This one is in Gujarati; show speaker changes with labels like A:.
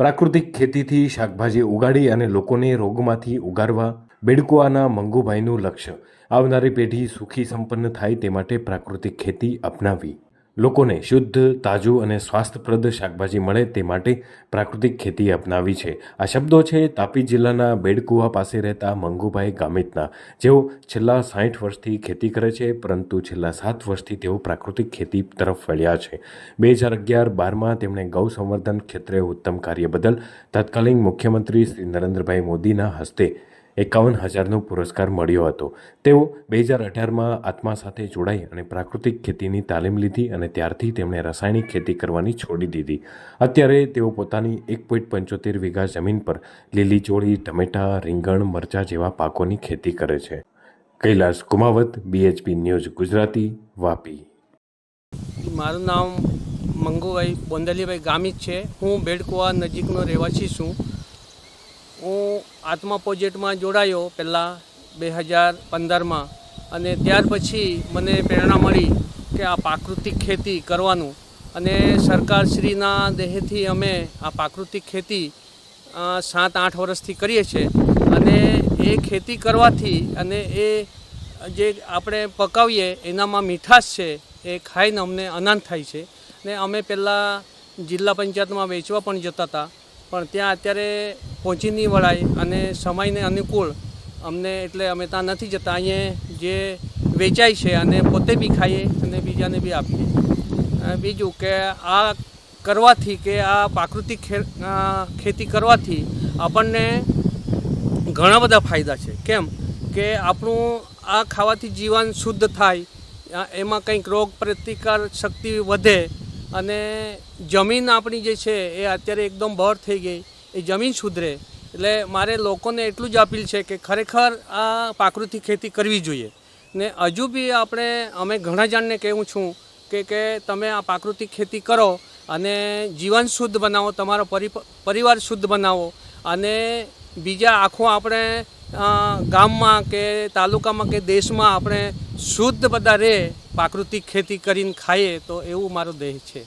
A: પ્રાકૃતિક ખેતીથી શાકભાજી ઉગાડી અને લોકોને રોગમાંથી ઉગારવા બેડકુઆના મંગુભાઈનું લક્ષ્ય. આવનારી પેઢી સુખી સંપન્ન થાય તે માટે પ્રાકૃતિક ખેતી અપનાવી. લોકોને શુદ્ધ, તાજું અને સ્વાસ્થ્યપ્રદ શાકભાજી મળે તે માટે પ્રાકૃતિક ખેતી અપનાવી છે. આ શબ્દો છે તાપી જિલ્લાના બેડકુવા પાસે રહેતા મંગુભાઈ ગામિતના. જેઓ છેલ્લા સાઠ વર્ષથી ખેતી કરે છે, પરંતુ છેલ્લા સાત વર્ષથી તેઓ પ્રાકૃતિક ખેતી તરફ વળ્યા છે. બે હજાર અગિયાર બારમાં તેમણે ગૌ સંવર્ધન ક્ષેત્રે ઉત્તમ કાર્ય બદલ તત્કાલીન મુખ્યમંત્રી શ્રી નરેન્દ્રભાઈ મોદીના હસ્તે એકાવન હજારનો પુરસ્કાર મળ્યો હતો. તેઓ બે હજાર અઢારમાં આત્મા સાથે જોડાઈ અને પ્રાકૃતિક ખેતીની તાલીમ લીધી અને ત્યારથી તેમણે રાસાયણિક ખેતી કરવાની છોડી દીધી. અત્યારે તેઓ પોતાની એક પોઈન્ટ પંચોતેર વીઘા જમીન પર લીલી ચોળી, ટમેટાં, રીંગણ, મરચાં જેવા પાકોની ખેતી કરે છે. Kailas Kumawat BHP news Gujarati, Vapi.
B: મારું નામ મંગુભાઈ બોંદલીભાઈ ગામિત છે. હું બેડકુવા નજીકનો રહેવાસી છું. હું આત્મા પ્રોજેક્ટમાં જોડાયો પહેલાં બે હજાર પંદરમાં અને ત્યાર પછી મને પ્રેરણા મળી કે આ પ્રાકૃતિક ખેતી કરવાનું. અને સરકારશ્રીના દેહેથી અમે આ પ્રાકૃતિક ખેતી સાત આઠ વર્ષથી કરીએ છીએ. અને એ ખેતી કરવાથી અને એ જે આપણે પકાવીએ એનામાં મીઠાશ છે એ ખાઈને અમને આનંદ થાય છે. ને અમે પહેલાં જિલ્લા પંચાયતમાં વેચવા પણ જતા હતા. પણ ત્યાં અત્યારે પહોંચી નહીં વળાય અને સમયને અનુકૂળ અમને એટલે અમે ત્યાં નથી જતા. અહીંયા જે વેચાય છે અને પોતે બી ખાઈએ અને બીજાને બી આપીએ. બીજું કે આ કરવાથી કે આ પ્રાકૃતિક ખેતી કરવાથી આપણને ઘણા બધા ફાયદા છે. કેમ કે આપણું આ ખાવાથી જીવન શુદ્ધ થાય એમાં કંઈક રોગ પ્રતિકાર શક્તિ વધે અને જમીન આપણી જે છે એ અત્યારે એકદમ ભર થઈ ગઈ. એ જમીન સુધરે. એટલે મારે લોકોને એટલું જ અપીલ છે કે ખરેખર આ પ્રાકૃતિક ખેતી કરવી જોઈએ. ને હજુ બી આપણે, અમે ઘણા જણને કહેવું છું કે કે તમે આ પ્રાકૃતિક ખેતી કરો અને જીવન શુદ્ધ બનાવો, તમારો પરિ પરિવાર શુદ્ધ બનાવો અને બીજા આખું આપણે ગામમાં કે તાલુકામાં કે દેશમાં આપણે શુદ્ધ બધા રહે પ્રાકૃતિક ખેતી કરીને ખાઈએ તો એવું મારો દેહ છે.